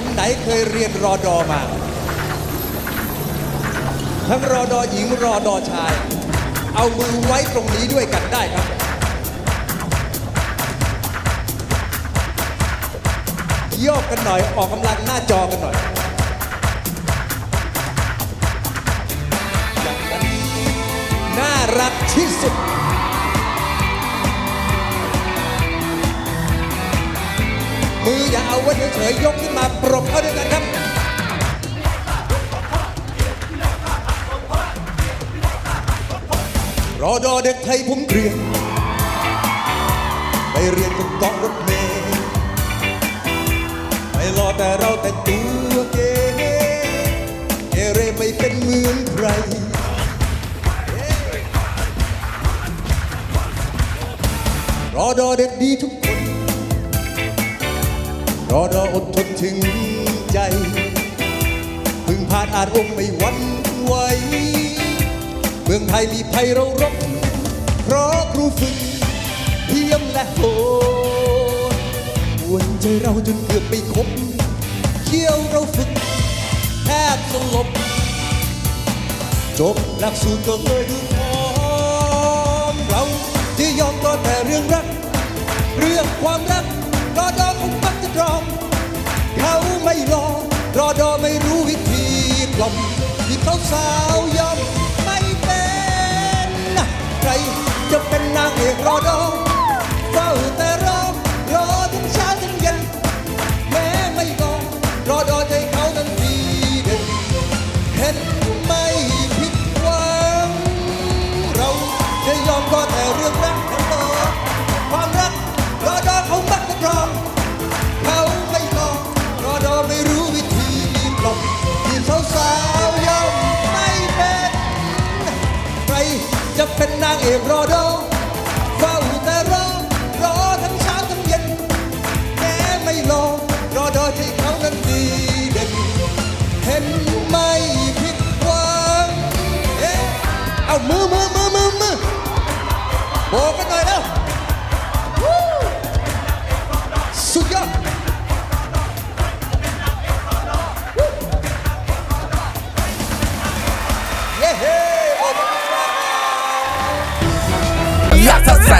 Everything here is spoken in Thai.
คนไหนเคยเรียนรอดอมา ทั้งรอดอหญิงรอดอชาย เอามือไว้ตรงนี้ด้วยกันได้ครับโยกกันหน่อยออกกำลังหน้าจอกันหน่อยน่ารักที่สุด มืออย่าเอาไว้เฉยๆยกขึ้นมาปรบเข้าด้วยกันครับรอดอเด็กไทยผมเรียนไปเรียนบนเกาะรถเมล์ไม่รอแต่เราแต่ตัวเก๋เกเรไม่เป็นเหมือนใครรอดอเด็กดีทุกคน รอดออดทนถึงใจพึ่งผ่านอาจอมไม่หวันไหวเมืองไทยมีภัยเรารบเพราะครูฝึกเทียมและโหดวนใจเราจนเกือบไม่คบเขี้ยวเราฝึกแทบสลบ จบหลักสูตรก็เลยดูพร้อมเราที่ยอมก็แต่เรื่องรัก เรื่องความรัก รอดอคงมักจะตรอมเขาไม่รอรอดอไม่รู้วิธีปลอมที่เขาสาว เป็นนางเอรอดอเฝ้าแต่รอรอทั้งเช้าทั้งเย็นแม้ไม่รอรอดอที่เขานั้นดีเด่นเห็นไม่ผิดหวังเอ๊ะเอามือมือ